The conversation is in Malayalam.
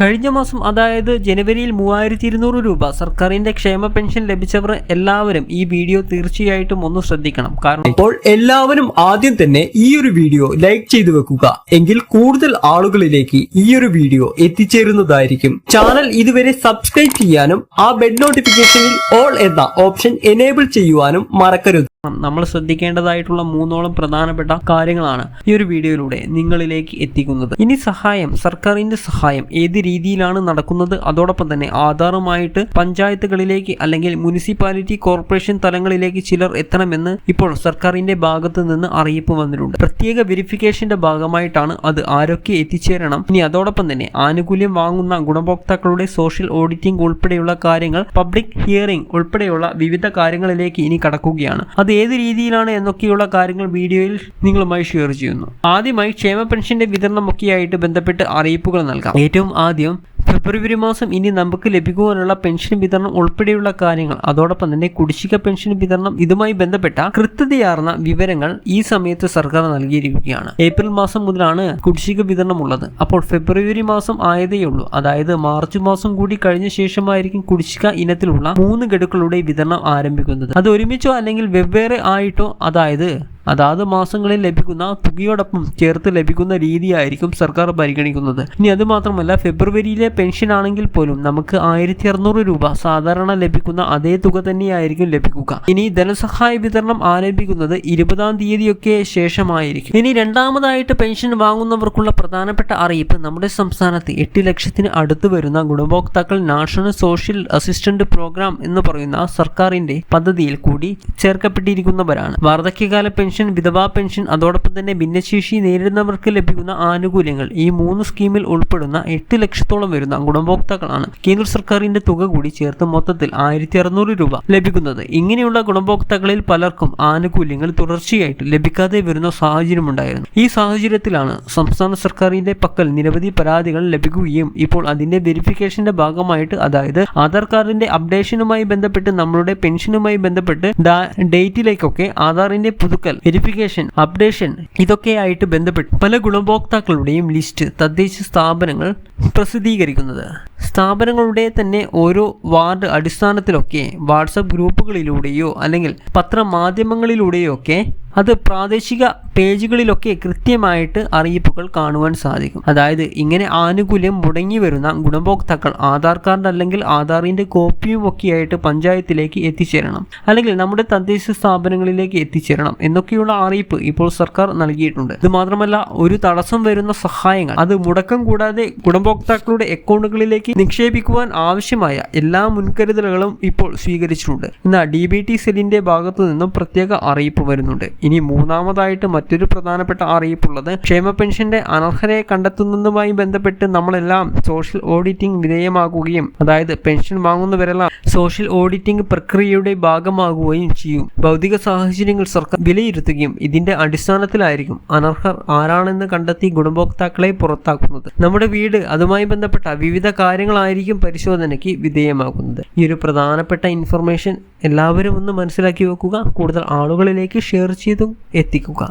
കഴിഞ്ഞ മാസം അതായത് ജനുവരിയിൽ മൂവായിരത്തി ഇരുന്നൂറ് രൂപ സർക്കാരിന്റെ ക്ഷേമ പെൻഷൻ ലഭിച്ചവർ എല്ലാവരും ഈ വീഡിയോ തീർച്ചയായിട്ടും ഒന്ന് ശ്രദ്ധിക്കണം. കാരണം ഇപ്പോൾ എല്ലാവരും ആദ്യം തന്നെ ഈ ഒരു വീഡിയോ ലൈക്ക് ചെയ്തു വെക്കുക. എങ്കിൽ കൂടുതൽ ആളുകളിലേക്ക് ഈ ഒരു വീഡിയോ എത്തിച്ചേരുന്നതായിരിക്കും. ചാനൽ ഇതുവരെ സബ്സ്ക്രൈബ് ചെയ്യാനും ആ ബെഡ് നോട്ടിഫിക്കേഷനിൽ ഓൾ എന്ന ഓപ്ഷൻ എനേബിൾ ചെയ്യുവാനും മറക്കരുത്. നമ്മൾ ശ്രദ്ധിക്കേണ്ടതായിട്ടുള്ള മൂന്നോളം പ്രധാനപ്പെട്ട കാര്യങ്ങളാണ് ഈ ഒരു വീഡിയോയിലൂടെ നിങ്ങളിലേക്ക് എത്തിക്കുന്നത്. ഇനി സഹായം സർക്കാരിന്റെ സഹായം ഏത് രീതിയിലാണ് നടക്കുന്നത്? അതോടൊപ്പം തന്നെ ആധാറുമായിട്ട് പഞ്ചായത്തുകളിലേക്ക് അല്ലെങ്കിൽ മുനിസിപ്പാലിറ്റി കോർപ്പറേഷൻ തലങ്ങളിലേക്ക് ചിലർ എത്തണമെന്ന് ഇപ്പോൾ സർക്കാരിന്റെ ഭാഗത്ത് നിന്ന് അറിയിപ്പ് വന്നിട്ടുണ്ട്. പ്രത്യേക വെരിഫിക്കേഷന്റെ ഭാഗമായിട്ടാണ് അത് ആരൊക്കെ എത്തിച്ചേരണം. ഇനി അതോടൊപ്പം തന്നെ ആനുകൂല്യം വാങ്ങുന്ന ഗുണഭോക്താക്കളുടെ സോഷ്യൽ ഓഡിറ്റിംഗ് ഉൾപ്പെടെയുള്ള കാര്യങ്ങൾ പബ്ലിക് ഹിയറിംഗ് ഉൾപ്പെടെയുള്ള വിവിധ കാര്യങ്ങളിലേക്ക് ഇനി കടക്കുകയാണ്. അത് ഏത് രീതിയിലാണ് എന്നൊക്കെയുള്ള കാര്യങ്ങൾ വീഡിയോയിൽ നിങ്ങളുമായി ഷെയർ ചെയ്യുന്നു. ആദ്യമായി ക്ഷേമ പെൻഷന്റെ വിതരണമൊക്കെയായിട്ട് ബന്ധപ്പെട്ട് അറിയിപ്പുകൾ നൽകാം. ഏറ്റവും ആദ്യം ഫെബ്രുവരി മാസം ഇനി നമുക്ക് ലഭിക്കുവാനുള്ള പെൻഷൻ വിതരണം ഉൾപ്പെടെയുള്ള കാര്യങ്ങൾ. അതോടൊപ്പം തന്നെ കുടിശ്ശിക പെൻഷൻ വിതരണം ഇതുമായി ബന്ധപ്പെട്ട കൃത്യതയാർന്ന വിവരങ്ങൾ ഈ സമയത്ത് സർക്കാർ നൽകിയിരിക്കുകയാണ്. ഏപ്രിൽ മാസം മുതലാണ് കുടിശ്ശിക വിതരണം ഉള്ളത്. അപ്പോൾ ഫെബ്രുവരി മാസം ആയതേയുള്ളൂ അതായത് മാർച്ച് മാസം കൂടി കഴിഞ്ഞ ശേഷമായിരിക്കും കുടിശ്ശിക ഇനത്തിലുള്ള മൂന്ന് ഗഡുക്കളുടെ വിതരണം ആരംഭിക്കുന്നത്. അത് ഒരുമിച്ചോ അല്ലെങ്കിൽ വെവ്വേറെ ആയിട്ടോ അതായത് അതാത് മാസങ്ങളിൽ ലഭിക്കുന്ന തുകയോടൊപ്പം ചേർത്ത് ലഭിക്കുന്ന രീതിയായിരിക്കും സർക്കാർ പരിഗണിക്കുന്നത്. ഇനി അത് മാത്രമല്ല ഫെബ്രുവരിയിലെ പെൻഷൻ ആണെങ്കിൽ പോലും നമുക്ക് ആയിരത്തി അറുന്നൂറ് രൂപ സാധാരണ ലഭിക്കുന്ന അതേ തുക തന്നെയായിരിക്കും ലഭിക്കുക. ഇനി ധനസഹായ വിതരണം ആരംഭിക്കുന്നത് ഇരുപതാം തീയതിയൊക്കെ ശേഷമായിരിക്കും. ഇനി രണ്ടാമതായിട്ട് പെൻഷൻ വാങ്ങുന്നവർക്കുള്ള പ്രധാനപ്പെട്ട അറിയിപ്പ് നമ്മുടെ സംസ്ഥാനത്ത് എട്ട് ലക്ഷത്തിന് അടുത്ത് വരുന്ന ഗുണഭോക്താക്കൾ നാഷണൽ സോഷ്യൽ അസിസ്റ്റന്റ് പ്രോഗ്രാം എന്ന് പറയുന്ന സർക്കാരിന്റെ പദ്ധതിയിൽ കൂടി ചേർക്കപ്പെട്ടിരിക്കുന്നവരാണ്. വാർദ്ധക്യകാല പെൻഷൻ വിധവാ പെൻഷൻ അതോടൊപ്പം തന്നെ ഭിന്നശേഷി നേരിടുന്നവർക്ക് ലഭിക്കുന്ന ആനുകൂല്യങ്ങൾ. ഈ മൂന്ന് സ്കീമിൽ ഉൾപ്പെടുന്ന എട്ട് ലക്ഷത്തോളം വരുന്ന ഗുണഭോക്താക്കളാണ് കേന്ദ്ര സർക്കാരിന്റെ തുക കൂടി ചേർത്ത് മൊത്തത്തിൽ ആയിരത്തി അറുന്നൂറ് രൂപ ലഭിക്കുന്നത്. ഇങ്ങനെയുള്ള ഗുണഭോക്താക്കളിൽ പലർക്കും ആനുകൂല്യങ്ങൾ തുടർച്ചയായിട്ട് ലഭിക്കാതെ വരുന്ന സാഹചര്യമുണ്ടായിരുന്നു. ഈ സാഹചര്യത്തിലാണ് സംസ്ഥാന സർക്കാരിന്റെ പക്കൽ നിരവധി പരാതികൾ ലഭിക്കുകയും ഇപ്പോൾ അതിന്റെ വെരിഫിക്കേഷന്റെ ഭാഗമായിട്ട് അതായത് ആധാർ കാർഡിന്റെ അപ്ഡേഷനുമായി ബന്ധപ്പെട്ട് നമ്മളുടെ പെൻഷനുമായി ബന്ധപ്പെട്ട് ഡേറ്റിലേക്കൊക്കെ ആധാറിന്റെ പുതുക്കൽ വെരിഫിക്കേഷൻ അപ്ഡേഷൻ ഇതൊക്കെയായിട്ട് ബന്ധപ്പെട്ട് പല ഗുണഭോക്താക്കളുടെയും ലിസ്റ്റ് തദ്ദേശ സ്ഥാപനങ്ങൾ പ്രസിദ്ധീകരിക്കുന്നത്. സ്ഥാപനങ്ങളുടെ തന്നെ ഓരോ വാർഡ് അടിസ്ഥാനത്തിലൊക്കെ വാട്സപ്പ് ഗ്രൂപ്പുകളിലൂടെയോ അല്ലെങ്കിൽ പത്രമാധ്യമങ്ങളിലൂടെയോ ഒക്കെ അത് പ്രാദേശിക പേജുകളിലൊക്കെ കൃത്യമായിട്ട് അറിയിപ്പുകൾ കാണുവാൻ സാധിക്കും. അതായത് ഇങ്ങനെ ആനുകൂല്യം മുടങ്ങി വരുന്ന ഗുണഭോക്താക്കൾ ആധാർ കാർഡ് അല്ലെങ്കിൽ ആധാറിന്റെ കോപ്പിയും ഒക്കെ ആയിട്ട് പഞ്ചായത്തിലേക്ക് എത്തിച്ചേരണം. അല്ലെങ്കിൽ നമ്മുടെ തദ്ദേശ സ്ഥാപനങ്ങളിലേക്ക് എത്തിച്ചേരണം എന്നൊക്കെയുള്ള അറിയിപ്പ് ഇപ്പോൾ സർക്കാർ നൽകിയിട്ടുണ്ട്. ഇത് മാത്രമല്ല ഒരു തടസ്സം വരുന്ന സഹായങ്ങൾ അത് മുടക്കം കൂടാതെ ഗുണഭോക്താക്കളുടെ അക്കൗണ്ടുകളിലേക്ക് നിക്ഷേപിക്കുവാൻ ആവശ്യമായ എല്ലാ മുൻകരുതലുകളും ഇപ്പോൾ സ്വീകരിച്ചിട്ടുണ്ട്. എന്നാൽ ഡി ബി ടി സെല്ലിന്റെ ഭാഗത്തു നിന്നും പ്രത്യേക അറിയിപ്പ് വരുന്നുണ്ട്. ഇനി മൂന്നാമതായിട്ട് മറ്റൊരു പ്രധാനപ്പെട്ട അറിയിപ്പുള്ളത്. ക്ഷേമ പെൻഷന്റെ അനർഹരെ കണ്ടെത്തുന്നതുമായി ബന്ധപ്പെട്ട് നമ്മളെല്ലാം സോഷ്യൽ ഓഡിറ്റിംഗ് വിധേയമാകുകയും അതായത് പെൻഷൻ വാങ്ങുന്നവരെല്ലാം സോഷ്യൽ ഓഡിറ്റിംഗ് പ്രക്രിയയുടെ ഭാഗമാകുകയും ചെയ്യും. ഭൗതിക സാഹചര്യങ്ങൾ സർക്കാർ വിലയിരുത്തുകയും ഇതിന്റെ അടിസ്ഥാനത്തിലായിരിക്കും അനർഹർ ആരാണെന്ന് കണ്ടെത്തി ഗുണഭോക്താക്കളെ പുറത്താക്കുന്നത്. നമ്മുടെ വീട് അതുമായി ബന്ധപ്പെട്ട വിവിധ കാര്യങ്ങളായിരിക്കും പരിശോധനയ്ക്ക് വിധേയമാകുന്നത്. ഈ ഒരു പ്രധാനപ്പെട്ട ഇൻഫർമേഷൻ എല്ലാവരും ഒന്ന് മനസ്സിലാക്കി വെക്കുക. കൂടുതൽ ആളുകളിലേക്ക് ഷെയർ ചെയ്തും എത്തിക്കുക.